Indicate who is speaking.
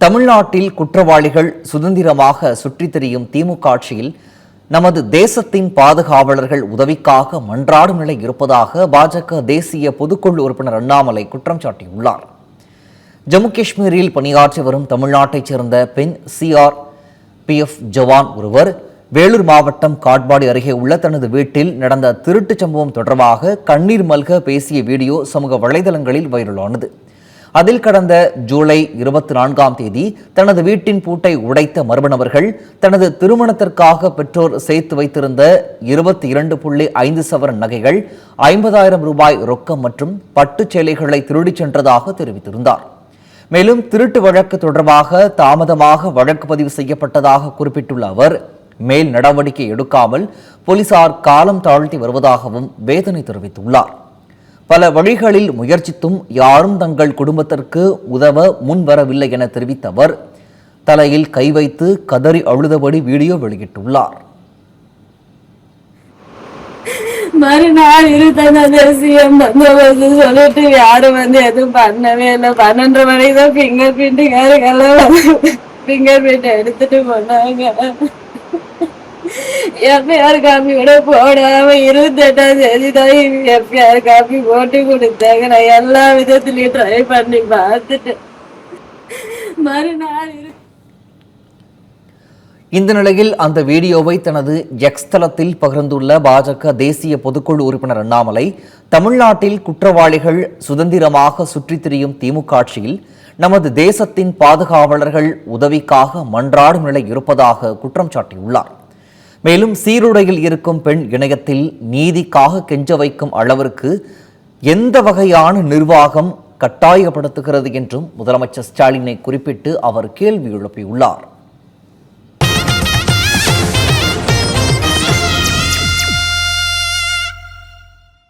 Speaker 1: தமிழ்நாட்டில் குற்றவாளிகள் சுதந்திரமாக சுற்றித் திரியும் திமுக ஆட்சியில் நமது தேசத்தின் பாதுகாவலர்கள் உதவிக்காக மன்றாடும் நிலை இருப்பதாக பாஜக தேசிய பொதுக்குழு உறுப்பினர் அண்ணாமலை குற்றம் சாட்டியுள்ளார். ஜம்மு காஷ்மீரில் பணியாற்றி வரும் தமிழ்நாட்டைச் சேர்ந்த பெண் சிஆர் பிஎஃப் ஜவான் ஒருவர் வேலூர் மாவட்டம் காட்பாடி அருகே உள்ள தனது வீட்டில் நடந்த திருட்டுச் சம்பவம் தொடர்பாக கண்ணீர் மல்க பேசிய வீடியோ சமூக வலைதளங்களில் வைரலானது. அதில் கடந்த ஜூலை இருபத்தி நான்காம் தேதி தனது வீட்டின் பூட்டை உடைத்த மர்ம நபர்கள் தனது திருமணத்திற்காக பெற்றோர் சேர்த்து வைத்திருந்த இருபத்தி இரண்டு புள்ளி ஐந்து சவரன் நகைகள் ஐம்பதாயிரம் ரூபாய் ரொக்கம் மற்றும் பட்டுச் சேலைகளை திருடிச் சென்றதாக தெரிவித்திருந்தார். மேலும் திருட்டு வழக்கு தொடர்பாக தாமதமாக வழக்கு பதிவு செய்யப்பட்டதாக குறிப்பிட்டுள்ள அவர் மேல் நடவடிக்கை எடுக்காமல் போலீசார் காலம் தாழ்த்தி வருவதாகவும் வேதனை தெரிவித்துள்ளார். பல வழிகளில் முயற்சித்தும் யாரும் தங்கள் குடும்பத்திற்கு உதவ முன்வரவில்லை என தெரிவித்த அவர் தலையில் கை வைத்து கதறி அழுதபடி வீடியோ வெளியிட்டுள்ளார்.
Speaker 2: மறுநாள் இருபத்தஞ்சாம் தேதி வந்து சொல்லிட்டு யாரும் வந்து எதுவும் பண்ணவே இல்லை. பன்னெண்டு மணிக்கு தான் ஃபிங்கர் பிரிண்ட்டுக்காரங்கெல்லாம் ஃபிங்கர் பிரிண்ட் எடுத்துட்டு போனாங்க. எஃப்ஐஆர் காப்பி கூட போடாம இருபத்தெட்டாம் தேதி தான் எஃப்ஐஆர் காப்பி போட்டு கொடுத்தாங்க. நான் எல்லா விதத்துலயும் ட்ரை பண்ணி பார்த்துட்டேன். மறுநாள் இரு
Speaker 1: இந்த நிலையில் அந்த வீடியோவை தனது எக்ஸ் தளத்தில் பகிர்ந்துள்ள பாஜக தேசிய பொதுக்குழு உறுப்பினர் அண்ணாமலை தமிழ்நாட்டில் குற்றவாளிகள் சுதந்திரமாக சுற்றித் திரியும் திமுக ஆட்சியில் நமது தேசத்தின் பாதுகாவலர்கள் உதவிக்காக மன்றாடும் நிலை இருப்பதாக குற்றம் சாட்டியுள்ளார். மேலும் சீருடையில் இருக்கும் பெண் இணையத்தில் நீதிக்காக கெஞ்ச வைக்கும் அளவிற்கு எந்த வகையான நிர்வாகம் கட்டாயப்படுத்துகிறது என்றும் முதலமைச்சர் ஸ்டாலினை குறிப்பிட்டு அவர் கேள்வி எழுப்பியுள்ளார்.